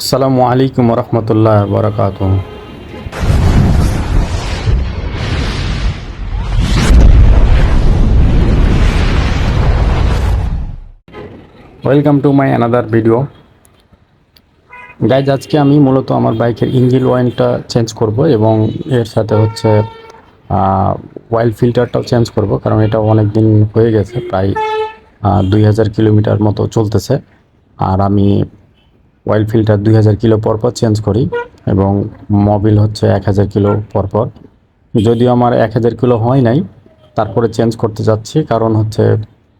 আসসালামু আলাইকুম রহমতুল্লাহ বরকাত welcome to my another video guys আজকে আমি মূলত আমার বাইকের ইঞ্জিন অয়েলটা চেঞ্জ করব এবং এর সাথে হচ্ছে অয়েল ফিল্টারটাও চেঞ্জ করব কারণ এটা অনেক দিন হয়ে গেছে, প্রায় দুই হাজার কিলোমিটার মতো চলতেছে। আর আমি অয়েল ফিল্টার দুই হাজার কিলো পর পর চেঞ্জ করি এবং মোবিল হচ্ছে এক হাজার কিলো পর পর যদিও আমার এক হাজার কিলো হয় নাই, তারপরে চেঞ্জ করতে যাচ্ছি, কারণ হচ্ছে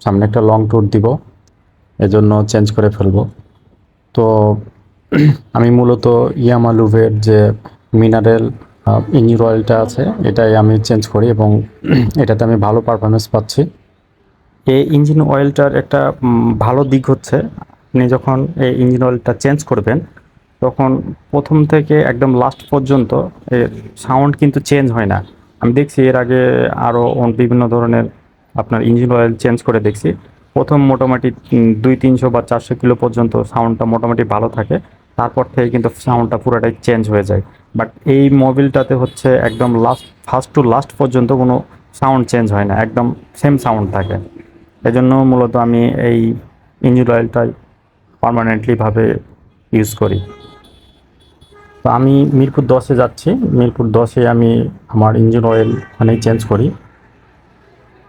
সামনে একটা লং ট্যুর দিব, এজন্য চেঞ্জ করে ফেলব। তো আমি মূলত ইয়ামা লুভের যে মিনারেল ইঞ্জিন অয়েলটা আছে, এটাই আমি চেঞ্জ করি এবং এটাতে আমি ভালো পারফরমেন্স পাচ্ছি। এই ইঞ্জিন অয়েলটার একটা ভালো দিক হচ্ছে আপনি যখন এই ইঞ্জিন অয়েলটা চেঞ্জ করবেন, তখন প্রথম থেকে একদম লাস্ট পর্যন্ত এর সাউন্ড কিন্তু চেঞ্জ হয় না। আমি দেখছি এর আগে আরও বিভিন্ন ধরনের আপনার ইঞ্জিন অয়েল চেঞ্জ করে দেখছি। প্রথম মোটামুটি দুই তিনশো বা চারশো কিলো পর্যন্ত সাউন্ডটা মোটামুটি ভালো থাকে। তারপর থেকে কিন্তু সাউন্ডটা পুরোটাই চেঞ্জ হয়ে যায়। বাট এই মোবিলটাতে হচ্ছে একদম লাস্ট ফার্স্ট টু লাস্ট পর্যন্ত কোনো সাউন্ড চেঞ্জ হয় না। একদম সেম সাউন্ড থাকে। এজন্য মূলত আমি এই ইঞ্জিন অয়েলটাই পারমানেন্টলিভাবে ইউজ করি। তো আমি মিরপুর দশে যাচ্ছি। মিরপুর দশে আমি আমার ইঞ্জিন অয়েল ওখানেই চেঞ্জ করি।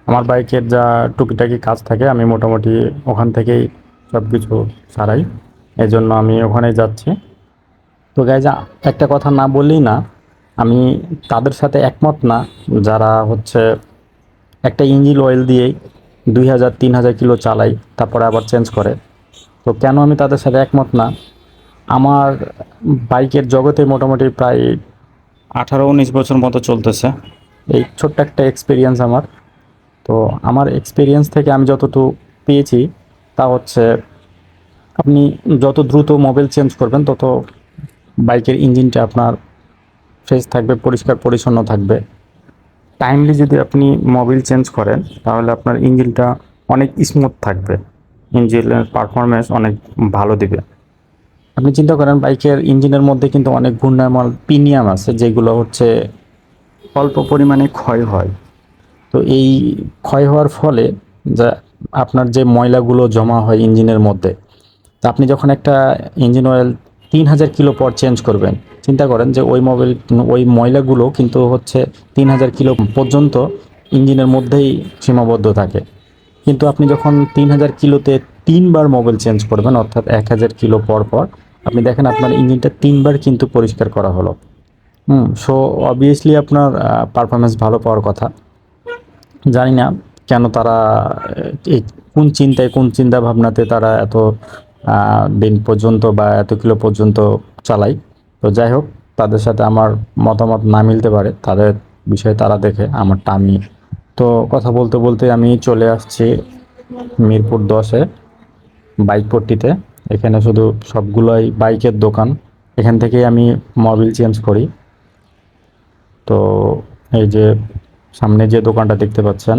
আমার বাইকের যা টুকিটাকি কাজ থাকে, আমি মোটামুটি ওখান থেকেই সব কিছু সারাই। এই জন্য আমি ওখানেই যাচ্ছি। তো গাইজ একটা কথা না বললেই না, আমি তাদের সাথে একমত না, যারা হচ্ছে একটা ইঞ্জিন অয়েল দিয়েই দুই হাজার, তিন হাজার কিলো চালাই, তারপরে আবার চেঞ্জ করে। তো কেন আমি তাদের সাথে একমত না? আমার বাইকের জগতে মোটামুটি প্রায় আঠারো, উনিশ বছর মতো চলতেছে। এই ছোট্ট একটা এক্সপিরিয়েন্স আমার। তো আমার এক্সপিরিয়েন্স থেকে আমি যতটুকু পেয়েছি, তা হচ্ছে আপনি যত দ্রুত মোবাইল চেঞ্জ করবেন, তত বাইকের ইঞ্জিনটা আপনার ফ্রেশ থাকবে, পরিষ্কার, পরিচ্ছন্ন থাকবে। টাইমলি যদি আপনি মোবিল চেঞ্জ করেন, তাহলে আপনার ইঞ্জিনটা অনেক স্মুথ থাকবে। ইঞ্জিনের পারফরমেন্স অনেক ভালো দিবে। আপনি চিন্তা করেন, বাইকের ইঞ্জিনের মধ্যে কিন্তু অনেক ঘূর্ণায়মান প্রিমিয়াম আছে, যেগুলো হচ্ছে অল্প পরিমাণে ক্ষয় হয়। তো এই ক্ষয় হওয়ার ফলে যা আপনার যে ময়লাগুলো জমা হয় ইঞ্জিনের মধ্যে, তা আপনি যখন একটা ইঞ্জিন অয়েল তিন হাজার কিলো পর চেঞ্জ করবেন, চিন্তা করেন যে ওই মোবিল ওই ময়লাগুলো কিন্তু হচ্ছে তিন হাজার কিলো পর্যন্ত ইঞ্জিনের মধ্যেই সীমাবদ্ধ থাকে। কিন্তু আপনি যখন তিন হাজার কিলোতে তিনবার মোবিল চেঞ্জ করবেন, অর্থাৎ এক হাজার কিলো পর পর, আপনি দেখেন আপনার ইঞ্জিনটা তিনবার কিন্তু পরিষ্কার করা হলো। হুম সো অবভিয়াসলি আপনার পারফরমেন্স ভালো পাওয়ার কথা। জানি না কেন তারা এই কোন চিন্তায়, কোন চিন্তা ভাবনাতে তারা এত দিন পর্যন্ত বা এত কিলো পর্যন্ত চালায়। তো যাই হোক, তাদের সাথে আমার মতামত না মিলতে পারে, তাদের বিষয়ে তারা দেখে আমারটা আমি তো কথা বলতে বলতে আমি চলে আসছি মিরপুর দশে, বাইক পট্টিতে। এখানে শুধু সবগুলোই বাইকের দোকান। এখান থেকেই আমি মোবিল চেঞ্জ করি। তো এই যে সামনে যে দোকানটা দেখতে পাচ্ছেন,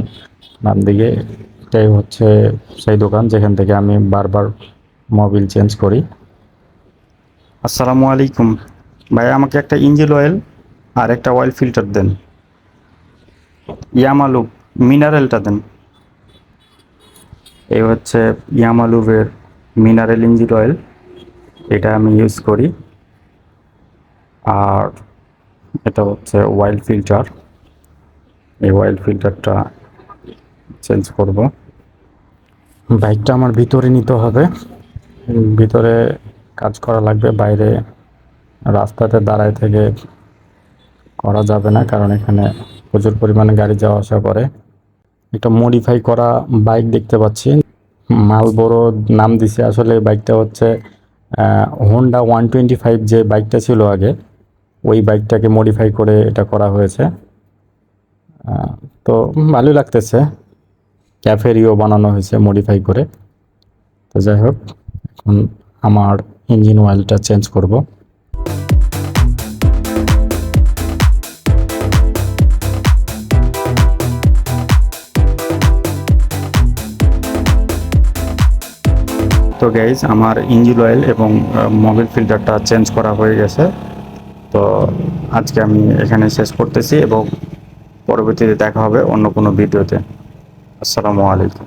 বাম দিকে এটাই হচ্ছে সেই দোকান যেখান থেকে আমি বারবার মোবিল চেঞ্জ করি। আসসালামু আলাইকুম। ভাই আমাকে একটা ইঞ্জিন অয়েল আর একটা অয়েল ফিল্টার দেন। ইয়ামালু মিনারেলটা দেন। এই হচ্ছে ইয়ামালুভের মিনারেল ইঞ্জিন অয়েল। এটা আমি ইউজ করি। আর এটা হচ্ছে অয়েল ফিল্টার এই অয়েল ফিল্টারটা চেঞ্জ করব। বাইকটা আমার ভিতরে নিতে হবে। ভিতরে কাজ করা লাগবে, বাইরে রাস্তাতে দাঁড়ায় থেকে করা যাবে না, কারণ এখানে প্রচুর পরিমাণে গাড়ি যাওয়া আসা করে। একটা মডিফাই করা বাইক দেখতে পাচ্ছি। মাল বড় নাম দিছে। আসলে বাইকটা হচ্ছে হোন্ডা ওয়ান টোয়েন্টি ফাইভ যে বাইকটা ছিল আগে, ওই বাইকটাকে মডিফাই করে এটা করা হয়েছে। তো ভালোই লাগতেছে। ক্যাফেরিও বানানো হয়েছে মডিফাই করে। তো যাই হোক, এখন আমার ইঞ্জিন অয়েলটা চেঞ্জ করব। তো গাইজ আমার ইঞ্জিন অয়েল এবং মোবিল ফিল্টারটা চেঞ্জ করা হয়ে গেছে। তো আজকে আমি এখানে শেষ করতেছি এবং পরবর্তীতে দেখা হবে অন্য কোনো ভিডিওতে। আসসালামু আলাইকুম।